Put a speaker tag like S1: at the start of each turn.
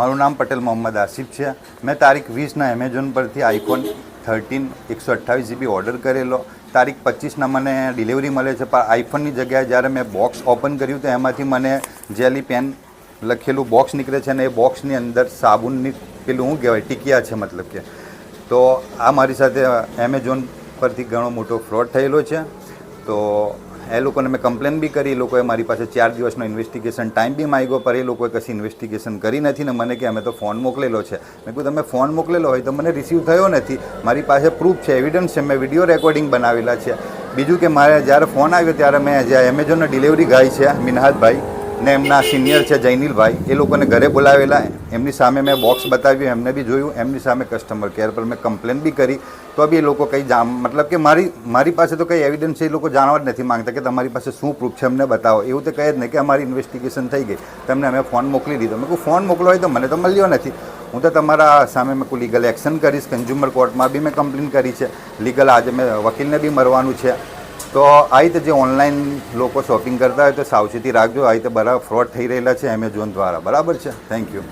S1: મારું નામ પટેલ મોહમ્મદ આસિફ છે. મેં તારીખ વીસના એમેઝોન પરથી આઈફોન થર્ટીન એકસો અઠ્ઠાવીસ જીબી ઓર્ડર કરેલો. તારીખ પચીસના મને ડિલિવરી મળે છે, પણ આઈફોનની જગ્યાએ જ્યારે મેં બોક્સ ઓપન કર્યું તો એમાંથી મને જેલી પેન લખેલું બોક્સ નીકળે છે અને એ બોક્સની અંદર સાબુનની પેલું શું કહેવાય, ટીકિયા છે મતલબ કે. તો આ મારી સાથે એમેઝોન પરથી ઘણો મોટો ફ્રોડ થયેલો છે. તો એ લોકોને મેં કમ્પ્લેન બી કરી, એ લોકોએ મારી પાસે ચાર દિવસનો ઇન્વેસ્ટિગેશન ટાઈમ બી માંગ્યો પર એ લોકોએ કશી ઇન્વેસ્ટિગેશન કરી નથી ને મને કે અમે તો ફોન મોકલેલો છે. મેં કહ્યું તમે ફોન મોકલેલો હોય તો મને રિસીવ થયો નથી. મારી પાસે પ્રૂફ છે એવિડન્સ છે, મેં વીડિયો રેકોર્ડિંગ બનાવેલા છે. બીજું કે મારે જ્યારે ફોન આવ્યો ત્યારે મેં જે એમેઝોનનો ડિલિવરી ગાય છે મિનહાજભાઈ ને એમના સિનિયર છે જૈનિલભાઈ એ લોકોને ઘરે બોલાવેલા. એમની સામે મેં બોક્સ બતાવ્યું એમને બી જોયું, એમની સામે કસ્ટમર કેર પર મેં કમ્પ્લેન બી કરી. તો બી એ લોકો કંઈ જા મતલબ કે મારી મારી પાસે તો કંઈ એવિડન્સ એ લોકો જાણવા જ નથી માંગતા કે તમારી પાસે શું પ્રૂફ છે અમને બતાવો. એવું તો કહે જ નહીં કે અમારી ઇન્વેસ્ટિગેશન થઈ ગઈ. તમને અમે ફોન મોકલી દીધો. મેં કોઈ ફોન મોકલો હોય તો મને તો મળ્યો નથી. હું તો તમારા સામે મેં કોઈ લીગલ એક્શન કરીશ. કન્ઝ્યુમર કોર્ટમાં બી મેં કમ્પ્લેન કરી છે. લીગલ આજે મેં વકીલને બી મરવાનું છે. તો આ રીતે જે ઓનલાઈન લોકો શોપિંગ કરતા હોય તો સાવચેતી રાખજો. આ રીતે બરાબર ફ્રોડ થઈ રહેલા છે એમેઝોન દ્વારા. બરાબર છે? Thank you